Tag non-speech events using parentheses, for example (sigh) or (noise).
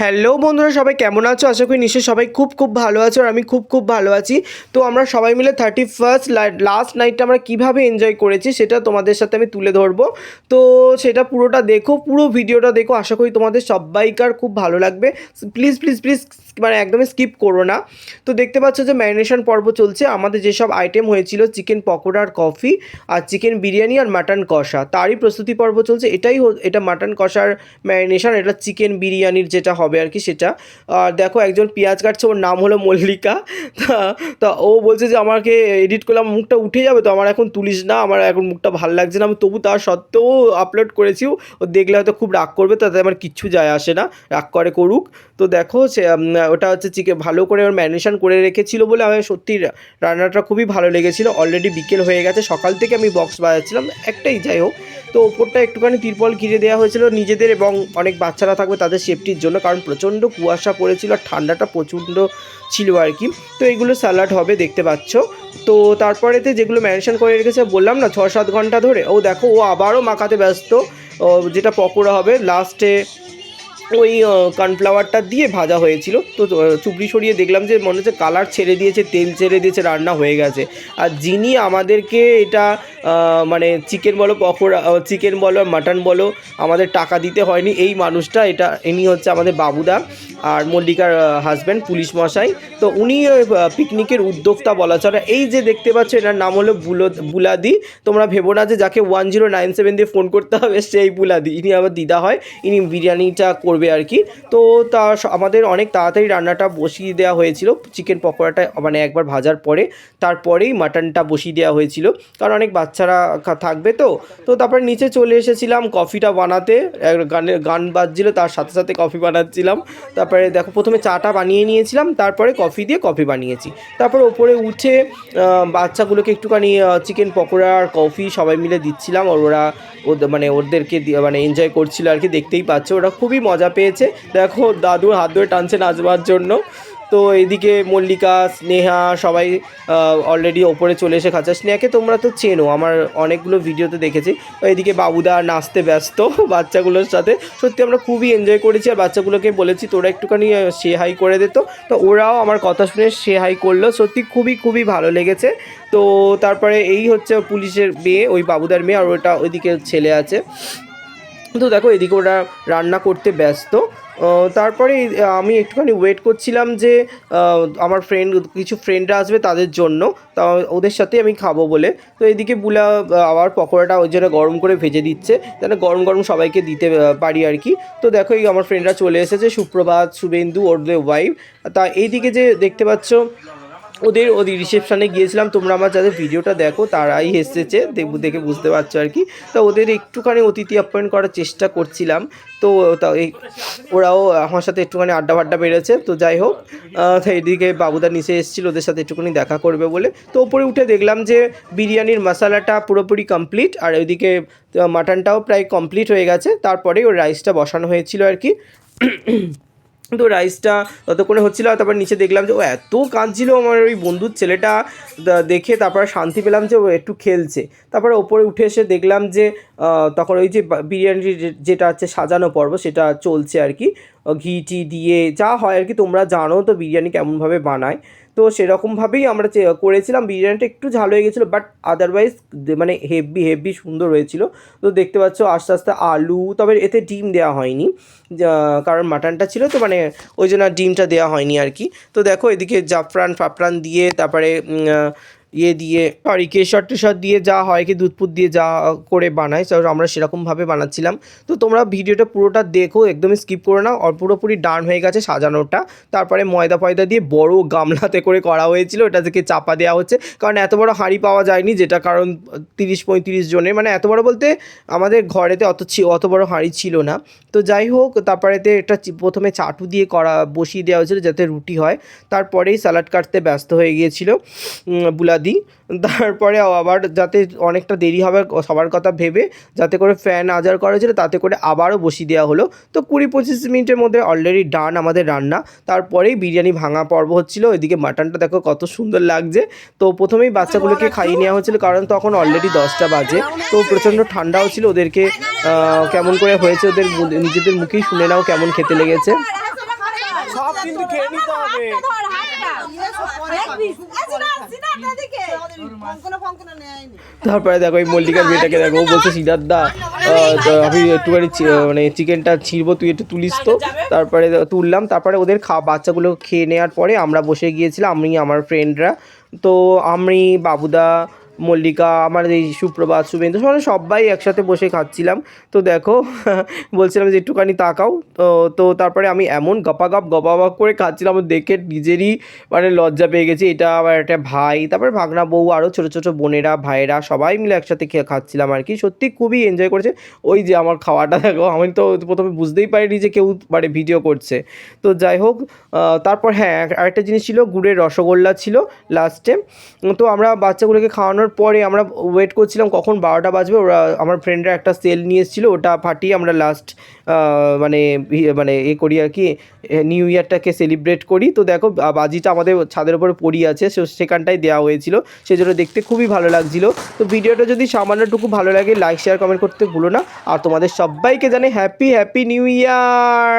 Hello বন্ধুরা, সবাই কেমন আছো? আশা করি নিশ্চয়ই সবাই খুব খুব ভালো আছো আর আমি খুব খুব ভালো আছি। তো আমরা সবাই মিলে থার্টি ফার্স্ট লাস্ট নাইটটা আমরা কীভাবে এনজয় করেছি সেটা তোমাদের সাথে আমি তুলে ধরবো। তো সেটা পুরোটা দেখো, পুরো ভিডিওটা দেখো। আশা করি তোমাদের সবাইকার খুব ভালো লাগবে। প্লিজ প্লিজ প্লিজ মানে একদমই স্কিপ করো না। তো দেখতে পাচ্ছ যে ম্যারিনেশন পর্ব চলছে। আমাদের যেসব আইটেম হয়েছিল চিকেন পকোড়া আর কফি আর চিকেন বিরিয়ানি আর মাটন কষা, তারই প্রস্তুতি পর্ব চলছে। এটাই এটা মাটন কষার ম্যারিনেশন এটা চিকেন বিরিয়ানির যেটা আর কি সেটা। আর দেখো একজন পেঁয়াজ কাটছে, ওর নাম হলো মল্লিকা। তা ও বলছে যে আমাকে এডিট করলে আমার মুখটা উঠে যাবে তো, আমার এখন তুলিস না, আমার এখন মুখটা ভালো লাগছে না। আমি তবু তার সত্ত্বেও আপলোড করেছি ও দেখলে হয়তো খুব রাগ করবে, তাতে আমার কিচ্ছু যায় আসে না, রাগ করে করুক। তো দেখো সে ওটা হচ্ছে চিকে, ভালো করে ওর ম্যারিনেশন করে রেখেছিল বলে আমার সত্যি রান্নাটা খুবই ভালো লেগেছিলো। অলরেডি বিকেল হয়ে গেছে, সকাল থেকে আমি বক্স বাজাচ্ছিলাম, একটাই যাই হোক। তো ওপরটা একটুখানি তিরপল ঘিরে দেওয়া হয়েছিল নিজেদের এবং অনেক বাচ্চারা থাকবে তাদের সেফটির জন্য, কারণ প্রচণ্ড কুয়াশা পড়েছিল আর ঠান্ডাটা প্রচণ্ড ছিল আর কি। তো এইগুলো স্যালাড হবে, দেখতে পাচ্ছ। তো তারপরেতে যেগুলো ম্যারিনেশন করে রেখেছে, বললাম না ছ সাত ঘণ্টা ধরে। ও দেখো, ও আবারও মাখাতে ব্যস্ত। যেটা পকোড়া হবে লাস্টে ওই কর্নফ্লাওয়ারটা দিয়ে ভাজা হয়েছিল। তো চুবড়ি সরিয়ে দেখলাম যে মনে হচ্ছে কালার ছেড়ে দিয়েছে, তেল ছেড়ে দিয়েছে, রান্না হয়ে গেছে। আর যিনি আমাদেরকে এটা মানে চিকেন বলো, পকোড়া চিকেন বলো মাটন বলো, আমাদের টাকা দিতে হয়নি। এই মানুষটা, এটা, ইনি হচ্ছে আমাদের বাবুদা আর মল্লিকার হাজব্যান্ড পুলিশ মশাই। তো উনি পিকনিকের উদ্যোক্তা বলা চলে। এই যে দেখতে পাচ্ছ, এনার নাম হলো বুলো, বুলাদি। তোমরা ভেবো না যে যাকে ওয়ান জিরো নাইন সেভেন দিয়ে ফোন করতে হবে, সেই বুলাদি। ইনি আবার দিদা হয়, ইনি বিরিয়ানিটা করবে আর কি। তো তা, আমাদের অনেক তাড়াতাড়ি রান্নাটা বসিয়ে দেওয়া হয়েছিল। চিকেন পকোড়াটা মানে একবার ভাজার পরে, তারপরেই মাটনটা বসিয়ে দেওয়া হয়েছিল। কারণ অনেক বাচ্চারা থাকবে তো? তো তারপরে নিচে চলে এসেছিলাম কফিটা বানাতে। গানের গান বাজছিল, তার সাথে সাথে কফি বানাচ্ছিলাম। তারপরে দেখো, প্রথমে চাটা বানিয়ে নিয়েছিলাম, তারপরে কফি দিয়ে কফি বানিয়েছি। তারপরে ওপরে উঠে বাচ্চাগুলোকে একটুখানি চিকেন পকোড়া আর কফি সবাই মিলে দিচ্ছিলাম। ওরা ওদের মানে ওদেরকে মানে এনজয় করছিল আর কি, দেখতেই পাচ্ছে। ওরা খুবই মজা পেয়েছে। দেখো, দাদুর হাত ধরে টানছে নাচবার জন্য। তো এদিকে মল্লিকা, স্নেহা সবাই অলরেডি ওপরে চলে এসে খাচ্ছে। স্নেহাকে তোমরা তো চেনো, আমার অনেকগুলো ভিডিওতে দেখেছি। এদিকে বাবুদা নাচতে ব্যস্ত (laughs) বাচ্চাগুলোর সাথে। সত্যি আমরা খুবই এনজয় করেছি আর বাচ্চাগুলোকে বলেছি, তোরা একটুখানি সে হাই করে দিত তো। ওরাও আমার কথা শুনে সে হাই করল। সত্যি খুবই খুবই ভালো লেগেছে। তো তারপরে এই হচ্ছে পুলিশের মেয়ে, ওই বাবুদার মেয়ে, আর ওটা ওইদিকে ছেলে আছে। তো দেখো এদিকে ওরা রান্না করতে ব্যস্ত। তারপরে আমি একটুখানি ওয়েট করছিলাম যে আমার ফ্রেন্ড কিছু ফ্রেন্ডরা আসবে তাদের জন্য। তা ওদের সাথে আমি খাব বলে। তো এদিকে বুলা আবার পকোড়াটা ওই জন্য গরম করে ভেজে দিচ্ছে। যেন গরম গরম সবাইকে দিতে পারি আর কি। তো দেখো এই আমার ফ্রেন্ডরা চলে এসেছে, সুপ্রভাত, শুভেন্দু ওদের ওয়াইফ তা এইদিকে যে দেখতে পাচ্ছ ওদের ওদের রিসেপশানে গিয়েছিলাম। তোমরা আমার যাদের ভিডিওটা দেখো, তারাই এসেছে দেখে বুঝতে পারছ আর কি। তো ওদের একটুখানি অতিথি আপ্যায়ন করার চেষ্টা করছিলাম। তো ওরাও আমার সাথে একটুখানি আড্ডা ফাড্ডা বেড়েছে। তো যাই হোক এদিকে বাবুদা নিচে এসেছিল, ওদের সাথে একটুখানি দেখা করবে বলে। তো ওপরে উঠে দেখলাম যে বিরিয়ানির মশালাটা পুরোপুরি কমপ্লিট আর ওইদিকে মাটনটাও প্রায় কমপ্লিট হয়ে গেছে। তারপরে ওর রাইসটা বসানো হয়েছিল আর কি। তো রাইসটা ততক্ষণে হচ্ছিল তারপর নিচে দেখলাম যে, ও এত কাঁদছিল আমার ওই বন্ধুর ছেলেটা দেখে তারপর শান্তি পেলাম যে, ও একটু খেলছে। তারপরে ওপরে উঠে এসে দেখলাম যে তখন ওই যে বিরিয়ানির যেটা হচ্ছে সাজানো পর্ব, সেটা চলছে আর কি। ঘি, টি দিয়ে যা হয় আর কি, তোমরা জানো তো বিরিয়ানি কেমনভাবে বানায়। তো সেরকমভাবেই আমরা করেছিলাম। বিরিয়ানিটা একটু ঝাল হয়ে গেছিল বাট আদারওয়াইজ মানে হেভি হেভি সুন্দর হয়েছিল। তো দেখতে পাচ্ছ আস্তে আস্তে আলু, তবে এতে ডিম দেওয়া হয়নি। কারণ মাটনটা ছিল তো মানে ওই জন্য ডিমটা দেওয়া হয়নি আর কি। তো দেখো এদিকে জাফরান, ফাফরান দিয়ে তারপরে ইয়ে দিয়ে সরি কেশর টেশর দিয়ে যা হয় কি দুধ পুধ দিয়ে যা করে বানায় তো আমরা সেরকমভাবে বানাচ্ছিলাম। তো তোমরা ভিডিওটা পুরোটা দেখো একদমই স্কিপ করো না পুরোপুরি ডান হয়ে গেছে সাজানোটা। তারপরে ময়দা ফয়দা দিয়ে বড় গামলাতে করে করা হয়েছিল ওটা থেকে চাপা দেওয়া হচ্ছে। কারণ এত বড় হাঁড়ি পাওয়া যায়নি যেটা কারণ তিরিশ পঁয়ত্রিশ জনের মানে এত বড় বলতে আমাদের ঘরেতে অত অত বড় হাঁড়ি ছিল না। তো যাই হোক তারপরেতে একটা প্রথমে চাটু দিয়ে করা বসিয়ে দেওয়া হয়েছিল যাতে রুটি হয়। তারপরেই স্যালাড কাটতে ব্যস্ত হয়ে গিয়েছিল উম, বুলাদি তারপরে আবার যাতে অনেকটা দেরি হবে সবার কথা ভেবে যাতে করে ফ্যান আজার করা হয়েছিল তাতে করে আবারও বসিয়ে দেওয়া হলো। তো কুড়ি পঁচিশ মিনিটের মধ্যে অলরেডি ডান আমাদের রান্না। তারপরেই বিরিয়ানি ভাঙা পর্ব হচ্ছিল ওইদিকে মাটনটা দেখো কত সুন্দর লাগছে। তো প্রথমেই বাচ্চাগুলোকে খাইয়ে নেওয়া হচ্ছিল কারণ তখন অলরেডি দশটা বাজে। তো প্রচণ্ড ঠান্ডাও ছিল ওদেরকে কেমন করে হয়েছে ওদের নিজেদের মুখেই শুনে নাও কেমন খেতে লেগেছে। সব কিন্তু খেয়ে নিতে হবে। তারপরে দেখো এই মল্লিকার মেয়েটাকে দেখো ও বলছে সিদ্ধার্থ দা আমি একটুখানি মানে চিকেনটা ছিঁড়বো তুই একটু তুলিস তো। তারপরে তুললাম তারপরে ওদের খা বাচ্চাগুলো খেয়ে নেওয়ার পরে আমরা বসে গিয়েছিলাম আমি আমার ফ্রেন্ডরা তো আমি বাবুদা মল্লিকা, আমার এই সুপ্রভাত, শুভেন্দু মানে সবাই একসাথে বসে খাচ্ছিলাম। তো দেখো, (laughs) বলছিলাম যে একটুখানি তাকাও। তো তো তারপরে আমি এমন গপাগপ গপাগপ করে খাচ্ছিলাম দেখে নিজেরই মানে লজ্জা পেয়ে গেছি। এটা আমার একটা ভাই, তারপরে ভাগনা বউ আরও ছোটো ছোটো বোনেরা, ভাইয়েরা সবাই মিলে একসাথে খেয়ে খাচ্ছিলাম আর কি। সত্যি খুবই এনজয় করেছে। ওই যে আমার খাওয়াটা, দেখো, আমি তো প্রথমে বুঝতেই পারিনি যে কেউ মানে ভিডিও করছে। তো যাই হোক তারপর হ্যাঁ আরেকটা জিনিস ছিল, গুড়ের রসগোল্লা ছিল লাস্টে তো আমরা বাচ্চাগুলোকে খাওয়ানোর পরে আমরা ওয়েট করছিলাম কখন বারোটা বাজবে, ওরা আমার ফ্রেন্ডরা একটা সেল নিয়ে এসেছিল, ওটা ফাটিয়ে আমরা লাস্ট মানে মানে এ করি আর কি নিউ ইয়ারটাকে সেলিব্রেট করি। তো দেখো বাজিটা আমাদের ছাদের উপরে পড়ি আছে, সে সেখানটাই দেওয়া হয়েছিল সেই জন্য দেখতে খুবই ভালো লাগছিল। তো ভিডিওটা যদি সামান্যটুকু ভালো লাগে লাইক শেয়ার কমেন্ট করতে ভুলো না। আর তোমাদের সবাইকে জানে হ্যাপি হ্যাপি নিউ ইয়ার